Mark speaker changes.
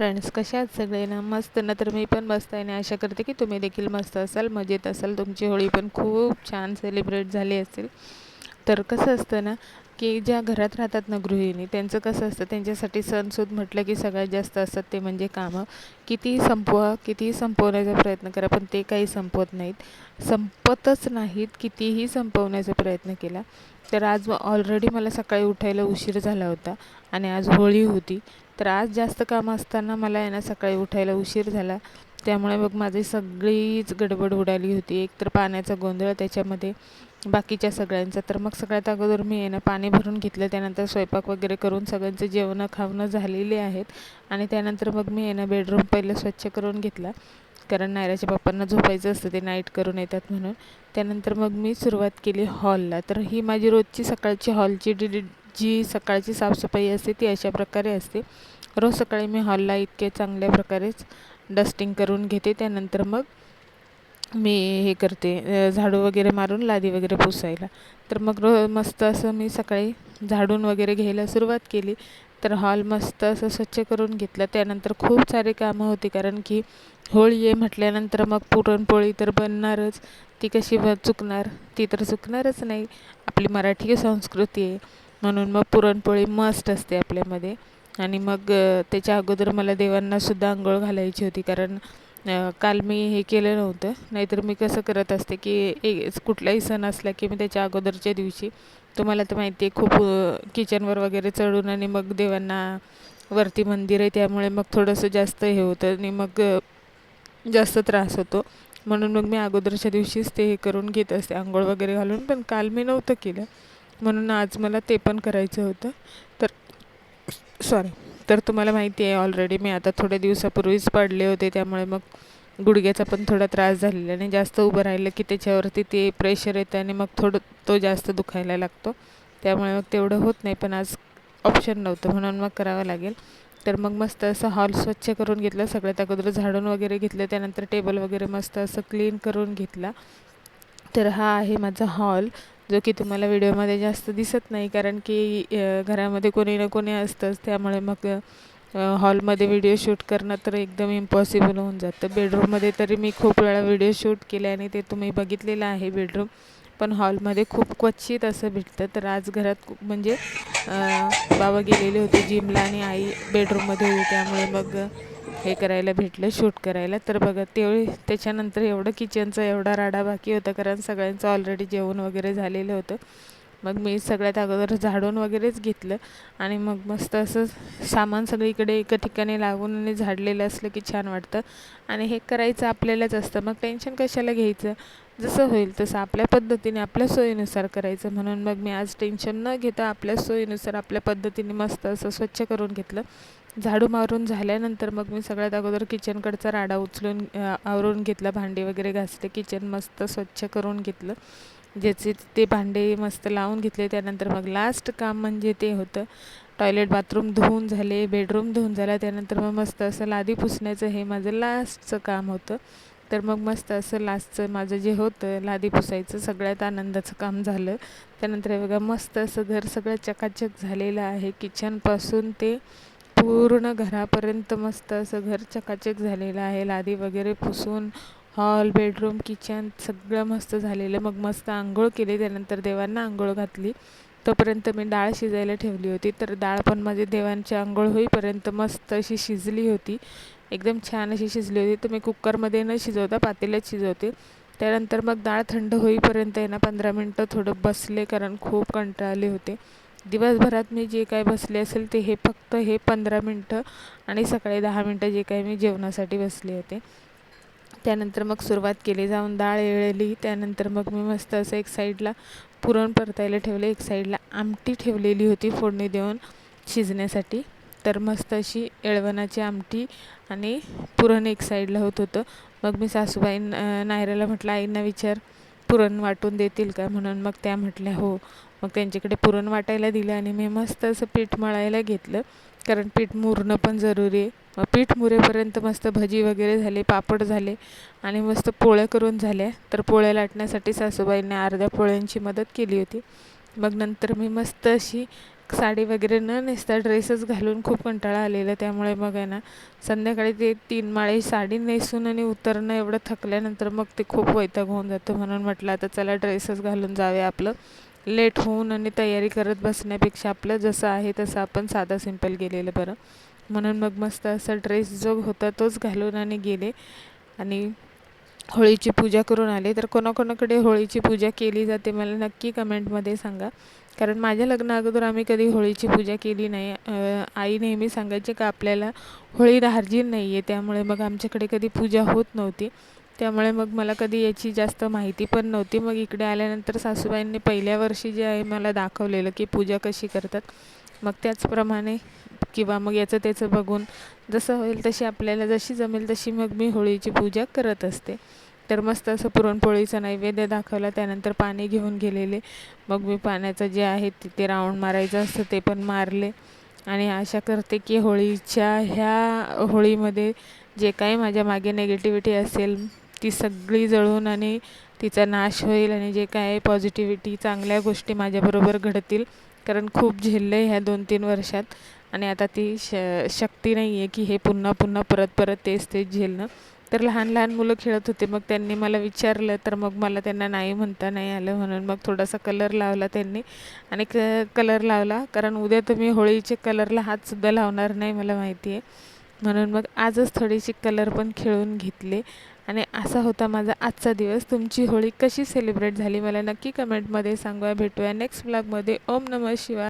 Speaker 1: Friends कशा आहात सगळे ना मस्त ना? तर मी पण मस्त आहे आणि आशा करते की तुम्ही देखील मस्त असाल मजेत असाल. तुमची होळी पण खूप छान सेलिब्रेट झाली असेल. तर कसं असतं ना की ज्या घरात राहतात ना गृहिणी त्यांचं कसं असतं त्यांच्यासाठी सणसूद म्हटलं की सगळ्यात जास्त असतात ते म्हणजे कामं. कितीही संपवा कितीही संपवण्याचा प्रयत्न करा पण ते काही संपवत नाहीत. संपतच नाहीत कितीही संपवण्याचा प्रयत्न केला. तर आज ऑलरेडी मला सकाळी उठायला उशीर झाला होता आणि आज होळी होती. तर आज जास्त कामं असताना मला आहे ना सकाळी उठायला उशीर झाला. त्यामुळे मग माझी सगळीच गडबड उडाली होती. एक तर पाण्याचा गोंधळ त्याच्यामध्ये बाकीच्या सगळ्यांचा. तर मग सगळ्यात अगोदर मी आहे ना पाणी भरून घेतलं. त्यानंतर स्वयंपाक वगैरे करून सगळ्यांचं जेवणं खावणं झालेले आहेत. आणि त्यानंतर मग मी आहे ना बेडरूम पहिलं स्वच्छ करून घेतला. कारण नायराच्या पप्पांना झोपायचं असतं ते नाईट करून येतात म्हणून. त्यानंतर मग मी सुरुवात केली हॉलला. तर ही माझी रोजची सकाळची हॉलची डिडी जी सकाळची साफसफाई असते ती अशा प्रकारे असते. रोज सकाळी मी हॉलला इतके चांगल्या प्रकारेच डस्टिंग करून घेते. त्यानंतर मग मी हे करते झाडू वगैरे मारून लादी वगैरे पुसायला. तर मग रो मस्त असं मी सकाळी झाडून वगैरे घ्यायला सुरुवात केली. तर हॉल मस्त असं स्वच्छ करून घेतलं. त्यानंतर खूप सारे कामं होती कारण की होळी आहे म्हटल्यानंतर मग पुरणपोळी तर बनणारच. ती कशी चुकणार? ती तर चुकणारच नाही. आपली मराठी संस्कृती आहे. म्हणून मग पुरणपोळी मस्ट असते आपल्यामध्ये. आणि मग त्याच्या अगोदर मला देवांनासुद्धा आंघोळ घालायची होती. कारण काल मी हे केलं नव्हतं. नाहीतर मी कसं करत असते की ए कुठलाही सण असला की मी त्याच्या अगोदरच्या दिवशी तुम्हाला तर माहिती आहे खूप किचनवर वगैरे चढून आणि मग देवांना वरती मंदिर आहे त्यामुळे मग थोडंसं जास्त हे होतं आणि मग जास्त त्रास होतो. म्हणून मग मी अगोदरच्या दिवशीच ते हे करून घेत असते आंघोळ वगैरे घालून. पण काल मी नव्हतं केलं. म्हणून आज मला ते पण करायचं होतं. तर सॉरी तर तुम्हाला माहिती आहे ऑलरेडी मी आता थोड्या दिवसापूर्वीच पडले होते त्यामुळे मग गुडघ्याचा पण थोडा त्रास झालेला आणि जास्त उभं राहिलं की त्याच्यावरती ते प्रेशर येतं आणि मग थोडं तो जास्त दुखायला लागतो. त्यामुळे मग तेवढं होत नाही पण आज ऑप्शन नव्हतं म्हणून मग करावं लागेल. तर मग मस्त असं हॉल स्वच्छ करून घेतलं सगळ्यात अगोदर झाडून वगैरे घेतलं त्यानंतर टेबल वगैरे मस्त असं क्लीन करून घेतला. तर हा आहे माझा हॉल जो की तुम्हाला व्हिडिओमध्ये जास्त दिसत नाही कारण की घरामध्ये कोणी ना कोणी असतंच. त्यामुळे मग हॉलमध्ये व्हिडिओ शूट करणं तर एकदम इम्पॉसिबल होऊन जातं. बेडरूममध्ये तरी मी खूप वेळा व्हिडिओ शूट केले आणि ते तुम्ही बघितलेलं आहे बेडरूम. पण हॉलमध्ये खूप क्वचित असं भेटतं. तर आज घरात म्हणजे बाबा गेलेले होते जिमला आणि आई बेडरूममध्ये होती. त्यामुळे मग हे करायला भेटलं शूट करायला. तर बघा तेवढी त्याच्यानंतर एवढं किचनचा एवढा राडा बाकी होता कारण सगळ्यांचं ऑलरेडी जेवण वगैरे झालेलं होतं. मग मी सगळ्यात अगोदर झाडून वगैरेच घेतलं. आणि मग मस्त असं सामान सगळीकडे एका ठिकाणी लागून आणि झाडलेलं असलं की छान वाटतं. आणि हे करायचं आपल्यालाच असतं. मग टेन्शन कशाला घ्यायचं? जसं होईल तसं आपल्या पद्धतीने आपल्या सोयीनुसार करायचं. म्हणून मग मी आज टेन्शन न घेता आपल्या सोयीनुसार आपल्या पद्धतीने मस्त असं स्वच्छ करून घेतलं. झाडू मारून झाल्यानंतर मग मी सगळ्यात अगोदर किचनकडचा राडा उचलून आवरून घेतला. भांडी वगैरे घासले किचन मस्त स्वच्छ करून घेतलं. ज्याचे ते भांडे मस्त लावून घेतले. त्यानंतर मग लास्ट काम म्हणजे ते होतं टॉयलेट बाथरूम धुवून झाले बेडरूम धुवून झाला. त्यानंतर मग मस्त असं लादी पुसण्याचं हे माझं लास्टचं काम होतं. तर मग मस्त असं लास्टचं माझं जे होतं लादी पुसायचं सगळ्यात आनंदाचं काम झालं. त्यानंतर बघा मस्त असं घर सगळं चकाचक झालेलं आहे. किचनपासून ते पूर्ण घरापर्यंत मस्त असं घर चकाचक झालेलं आहे. लादी वगैरे पुसून हॉल बेडरूम किचन सगळं मस्त झालेलं. मग मस्त आंघोळ केली. त्यानंतर देवांना आंघोळ घातली. तोपर्यंत मी डाळ शिजायला ठेवली होती. तर डाळ पण माझी देवांची आंघोळ होईपर्यंत मस्त अशी शिजली होती. एकदम छान अशी शिजली होती. तर मी कुकरमध्ये न शिजवता पातेल्यात शिजवते. त्यानंतर मग डाळ थंड होईपर्यंत आहे ना पंधरा मिनटं थोडं बसले कारण खूप कंटाळले होते. दिवसभरात मी जे काय बसले असेल ते हे फक्त हे पंधरा मिनटं आणि सकाळी दहा मिनटं जे काय मी जेवणासाठी बसले होते. त्यानंतर मग सुरुवात केली जाऊन डाळ येळली. त्यानंतर मग मी मस्त असं एक साईडला पुरण परतायला ठेवलं. एक साईडला आमटी ठेवलेली होती फोडणी देऊन शिजण्यासाठी. तर मस्त अशी येळवणाची आमटी आणि पुरण एक साईडला होत होतं. मग मी सासूबाई नायराला म्हटलं आईंना विचार पुरण वाटून देतील का? म्हणून मग त्या म्हटल्या हो. मग त्यांच्याकडे पुरण वाटायला दिलं आणि मी मस्त असं पीठ मळायला घेतलं. कारण पीठ मुरणं पण जरुरी आहे. मग पीठ मुरेपर्यंत मस्त भजी वगैरे झाले पापड झाले आणि मस्त पोळ्या करून झाल्या. तर पोळ्या लाटण्यासाठी सासूबाईंनी अर्ध्या पोळ्यांची मदत केली होती. मग नंतर मी मस्त अशी साडी वगैरे न नेसता ड्रेसच घालून खूप कंटाळा आलेला त्यामुळे मग आहे ना संध्याकाळी ते तीन माळे साडी नेसून आणि उतरणं एवढं थकल्यानंतर मग ते खूप वैताग होऊन जातं. म्हणून म्हटलं आता चला ड्रेसच घालून जावे आपलं. लेट होऊन आणि तयारी करत बसण्यापेक्षा आपलं जसं आहे तसं आपण साधं सिंपल गेलेलं बरं. म्हणून मग मस्त असा ड्रेस जो होता तोच घालून आणि गेले. आणि होळीची पूजा करून आले. तर कोणाकोणाकडे होळीची पूजा केली जाते मला नक्की कमेंटमध्ये सांगा. कारण माझ्या लग्ना अगोदर आम्ही कधी होळीची पूजा केली नाही. आई नेहमी सांगायची का आपल्याला होळी धार्जिन नाही आहे त्यामुळे मग आमच्याकडे कधी पूजा होत नव्हती. त्यामुळे मग मला कधी याची जास्त माहिती पण नव्हती. मग इकडे आल्यानंतर सासूबाईंनी पहिल्या वर्षी जे आहे मला दाखवलेलं की पूजा कशी करतात. मग त्याचप्रमाणे किंवा मग याचं त्याचं बघून जसं होईल तशी आपल्याला जशी जमेल तशी मग मी होळीची पूजा करत असते. तर मस्त असं पुरणपोळीचा नैवेद्य दाखवला त्यानंतर पाणी घेऊन गेलेले. मग मी पाण्याचं जे आहे तिथे राऊंड मारायचं असतं ते पण मारले. आणि आशा करते की होळीच्या ह्या होळीमध्ये जे काही माझ्या मागे नेगेटिव्हिटी असेल ती सगळी जळून आणि तिचा नाश होईल आणि जे काय पॉझिटिव्हिटी चांगल्या गोष्टी माझ्याबरोबर घडतील. कारण खूप झेलले ह्या दोन तीन वर्षात. आणि आता ती श शक्ती नाही आहे की हे पुन्हा पुन्हा परत परत तेच तेच झेलणं. तर लहान लहान मुलं खेळत होते. मग त्यांनी मला विचारलं तर मग मला त्यांना नाही म्हणता नाही आलं म्हणून मग थोडासा कलर लावला त्यांनी. आणि क कलर लावला कारण उद्या तर मी होळीचे कलरला हातसुद्धा लावणार नाही मला माहिती आहे म्हणून मग आजच थोडीशी कलर पण खेळून घेतले. आणि असा होता माझा आजचा दिवस. तुमची होळी कशी सेलिब्रेट झाली? मला नक्की कमेंटमध्ये सांगूया. भेटूया नेक्स्ट ब्लॉगमध्ये ओम नमः शिवाय.